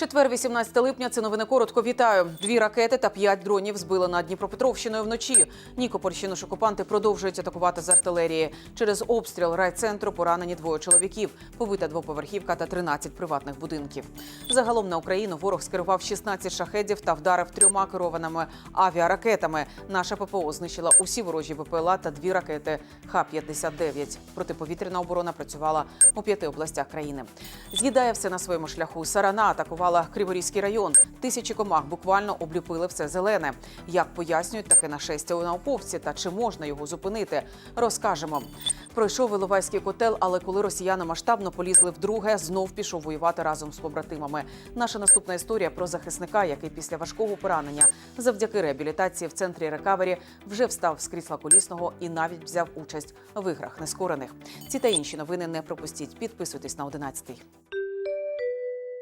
Четвер, 18 липня. Це новини коротко. Вітаю. Дві ракети та п'ять дронів збили над Дніпропетровщиною вночі. Нікопольщину ж окупанти продовжують атакувати з артилерії. Через обстріл райцентру поранені двоє чоловіків. Побита двоповерхівка та 13 приватних будинків. Загалом на Україну ворог скерував 16 шахедів та вдарив трьома керованими авіаракетами. Наша ППО знищила усі ворожі БПЛА та дві ракети Х-59. Протиповітряна оборона працювала у п'яти областях країни. З'їдає все на своєму шляху. Сарана атакувала Криворізький район. Тисячі комах буквально обліпили все зелене. Як пояснюють таке нашестя у науковці та чи можна його зупинити, розкажемо. Пройшов Іловайський котел, але коли росіяни масштабно полізли вдруге, знов пішов воювати разом з побратимами. Наша наступна історія про захисника, який після важкого поранення завдяки реабілітації в центрі рекавері вже встав з крісла колісного і навіть взяв участь в іграх нескорених. Ці та інші новини не пропустіть. Підписуйтесь на 11.